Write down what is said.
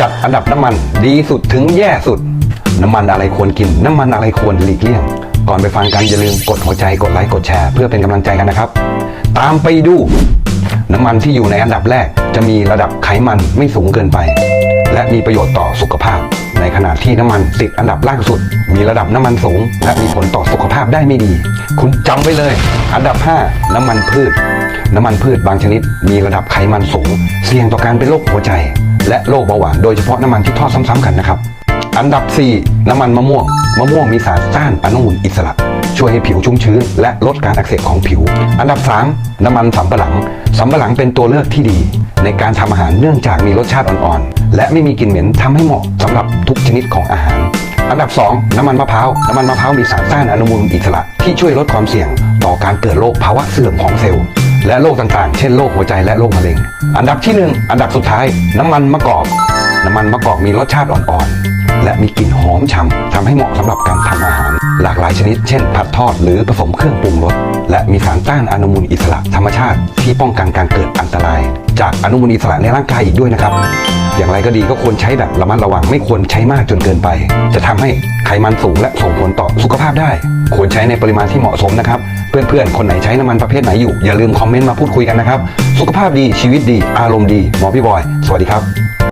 จัดอันดับน้ำมันดีสุดถึงแย่สุด น้ำมันอะไรควรกิน น้ำมันอะไรควรหลีกเลี่ยง ก่อนไปฟังกันอย่าลืมกดหัวใจกดไลค์กดแชร์เพื่อเป็นกำลังใจกันนะครับ ตามไปดู น้ำมันที่อยู่ในอันดับแรก จะมีระดับไขมันไม่สูงเกินไป และมีประโยชน์ต่อสุขภาพ ในขณะที่น้ำมันติดอันดับล่างสุด มีระดับน้ำมันสูง และมีผลต่อสุขภาพได้ไม่ดี คุณจำไว้เลย อันดับ 5 น้ำมันพืช น้ำมันพืชบางชนิด มีระดับไขมันสูง เสี่ยงต่อการเป็นโรคหัวใจ และโรคเบาหวานโดยเฉพาะน้ำมันที่ทอดซ้ำๆกันนะครับ อันดับ 4 น้ำมันมะม่วง มะม่วงมีสารต้านอนุมูลอิสระ ช่วยให้ผิวชุ่มชื้น และลดการอักเสบของผิว อันดับ 3 น้ำมันสำปะหลังสำปะหลังเป็นตัวเลือกที่ดี ในการทำอาหารเนื่องจากมีรสชาติอ่อนๆ และไม่มีกลิ่นเหม็นทำให้เหมาะสำหรับทุกชนิดของอาหารอันดับ 2 น้ำมันมะพร้าว น้ำมันมะพร้าวมีสารต้านอนุมูลอิสระ ที่ช่วยลดความเสี่ยง ต่อการเกิดโรคภาวะเสื่อมของเซลล์ และโรคต่างๆ เช่นโรคหัวใจและโรคมะเร็ง อันดับที่หนึ่งอันดับสุดท้าย น้ำมันมะกอก น้ำมันมะกอกมีรสชาติอ่อนๆ และมีกลิ่นหอมฉ่ำทำให้เหมาะสำหรับการทำอาหาร หลากหลายชนิด เช่น ผัดทอดหรือผสมเครื่องปรุงรส และมีสารต้านอนุมูลอิสระธรรมชาติ ที่ป้องกันการเกิดอันตราย จากอนุมูลอิสระในร่างกายอีกด้วยนะครับ อย่างไรก็ดีก็ควรใช้แบบระมัดระวังไม่ควรใช้มากจนเกินไป จะทำให้ไขมันสูงและส่งผลต่อสุขภาพได้ ควรใช้ในปริมาณที่เหมาะสมนะครับ เพื่อนๆ คนไหนใช้น้ำมันประเภทไหนอยู่ อย่าลืมคอมเมนต์มาพูดคุยกันนะครับ สุขภาพดีชีวิตดี อารมณ์ดีหมอพี่บอย สวัสดีครับ